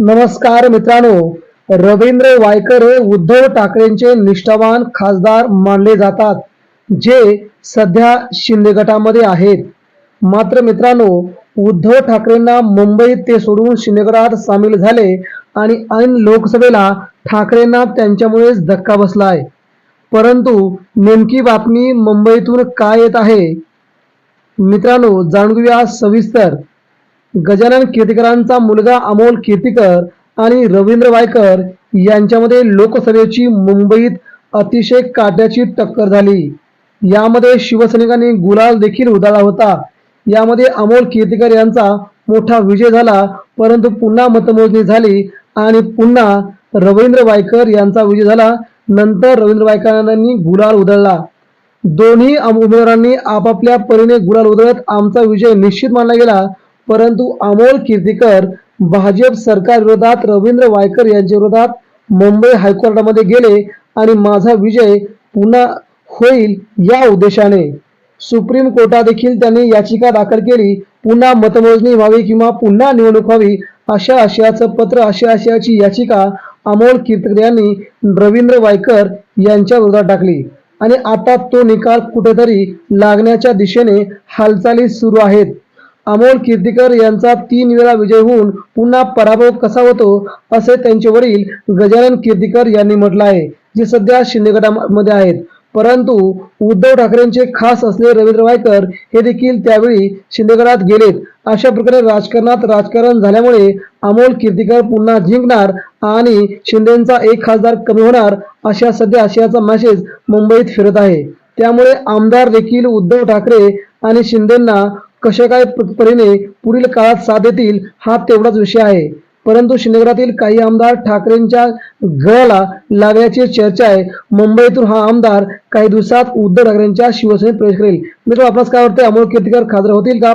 नमस्कार मित्रांनो. रवींद्र वायकर हे उद्धव ठाकरेंचे निष्ठावान खासदार मानले जातात जे सध्या शिंदे गटामध्ये आहेत. मात्र मित्रांनो उद्धव ठाकरेंना मुंबईत ते सोडून शिंदे गटात सामील झाले आणि ऐन लोकसभेला ठाकरेंना त्यांच्यामुळेच धक्का बसलाय. परंतु नेमकी बातमी मुंबईतून काय येत आहे? मित्रांनो जाणून घेऊया सविस्तर. गजानन कीर्तीकरांचा मुलगा अमोल कीर्तीकर आणि रवींद्र वायकर यांच्यामध्ये लोकसभेची मुंबईत अतिशय काट्याची टक्कर झाली. यामध्ये शिवसैनिकांनी गुलाल देखील उधळला होता. यामध्ये अमोल कीर्तीकर यांचा मोठा विजय झाला परंतु पुन्हा मतमोजणी झाली आणि पुन्हा रवींद्र वायकर यांचा विजय झाला. नंतर रवींद्र वायकरांनी गुलाल उधळला. दोन्ही उमेदवारांनी आपापल्या परीने गुलाल उधळत आमचा विजय निश्चित मानला गेला. परंतु अमोल कीर्तीकर भाजप सरकार विरोधात रवींद्र वायकर यांच्या विरोधात मुंबई हायकोर्टामध्ये गेले आणि माझा विजय पुन्हा होईल या उद्देशाने. सुप्रीम कोर्टा देखील त्यांनी याचिका दाखल केली. पुन्हा मतमोजणी व्हावी किंवा पुन्हा निवडणूक व्हावी अशा आशयाचं पत्र अशा आशयाची याचिका अमोल कीर्तकर यांनी रवींद्र वायकर यांच्या विरोधात टाकली. आणि आता तो निकाल कुठेतरी लागण्याच्या दिशेने हालचाली सुरू आहेत. अमोल कीर्तीकर यांचा तीन वेळा विजय होऊन पुन्हा पराभव कसा होतो असे त्यांचे वडील गजानन कीर्तिकर यांनी म्हटलं आहे जे सध्या शिंदे गटामध्ये आहेत. परंतु उद्धव ठाकरेंचे खास असलेले रवींद्र वायकर हे देखील त्यावेळी शिंदेगडात गेलेत. अशा प्रकारे राजकारणात राजकारण झाल्यामुळे अमोल कीर्तीकर पुन्हा जिंकणार आणि शिंदेचा एक खासदार कमी होणार अशा सध्या आशयाचा मॅसेज मुंबईत फिरत आहे. त्यामुळे आमदार देखील उद्धव ठाकरे आणि शिंदेंना कशा काय परीने पुढील काळात साथ देतील हा तेवढाच विषय आहे. परंतु शिंदेगडातील काही आमदार ठाकरेंच्या गळाला लागण्याची चर्चा आहे. मुंबईतून हा आमदार काही दिवसात उद्धव ठाकरेंच्या शिवसेनेत प्रवेश करेल. मित्र आपल्यास काय वाटतं अमोल कीर्तिकर खासदार होतील का?